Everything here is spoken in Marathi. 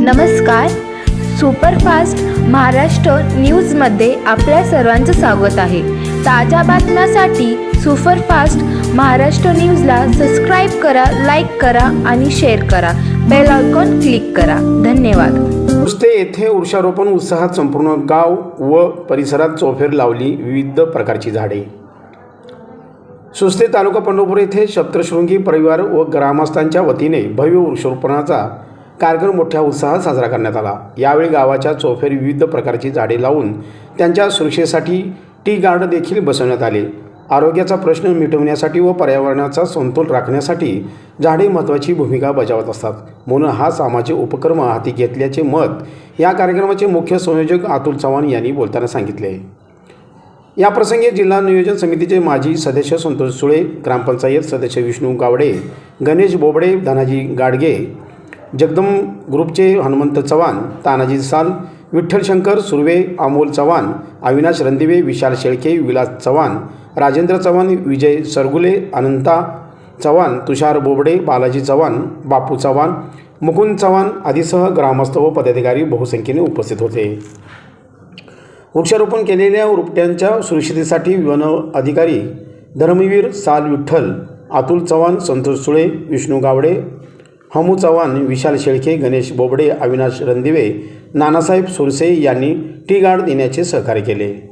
नमस्कार. सुपरफास्ट महाराष्ट्र न्यूजमध्ये आपल्या सर्वांचं स्वागत आहे. ताज्या बातम्यासाठी सुपरफास्ट महाराष्ट्र न्यूजला सबस्क्राईब करा लाईक करा आणि शेअर करा. बेल आयकॉन क्लिक करा. धन्यवाद. नुसते येथे वृक्षारोपण उत्साहात संपूर्ण गाव व परिसरात चौफेर लावली विविध प्रकारची झाडे. सुस्ते तालुका पंढरपूर येथे सप्तशृंगी परिवार व ग्रामस्थांच्या वतीने भव्य वृक्षारोपणाचा कार्यक्रम मोठ्या उत्साहात साजरा करण्यात आला. यावेळी गावाच्या चौफेर विविध प्रकारची झाडे लावून त्यांच्या सुरक्षेसाठी टी गार्ड देखील बसवण्यात आले. आरोग्याचा प्रश्न मिटवण्यासाठी व पर्यावरणाचा समतोल राखण्यासाठी झाडे महत्त्वाची भूमिका बजावत असतात. म्हणून हा सामाजिक उपक्रम हाती घेतल्याचे मत या कार्यक्रमाचे मुख्य संयोजक अतुल चव्हाण यांनी बोलताना सांगितले. या प्रसंगी जिल्हा नियोजन समितीचे माजी सदस्य संतोष सुळे ग्रामपंचायत सदस्य विष्णू गावडे गणेश बोबडे धनाजी गाडगे जगदम ग्रुपचे हनुमंत चव्हाण तानाजी साल विठ्ठल शंकर सुर्वे अमोल चव्हाण अविनाश रणदिवे विशाल शेळके विलास चव्हाण राजेंद्र चव्हाण विजय सरगुले अनंता चव्हाण तुषार बोबडे बालाजी चव्हाण बापू चव्हाण मुकुंद चव्हाण आदीसह ग्रामस्थ व पदाधिकारी बहुसंख्येने उपस्थित होते. वृक्षारोपण केलेल्या रोपट्यांच्या सुरक्षितेसाठी वन अधिकारी धर्मवीर साल विठ्ठल अतुल चव्हाण संतोष सुळे विष्णू गावडे हमू चव्हाण विशाल शेळके गणेश बोबडे अविनाश रणदिवे नानासाहेब सुरसे यांनी टी गार्ड देण्याचे सहकार्य केले.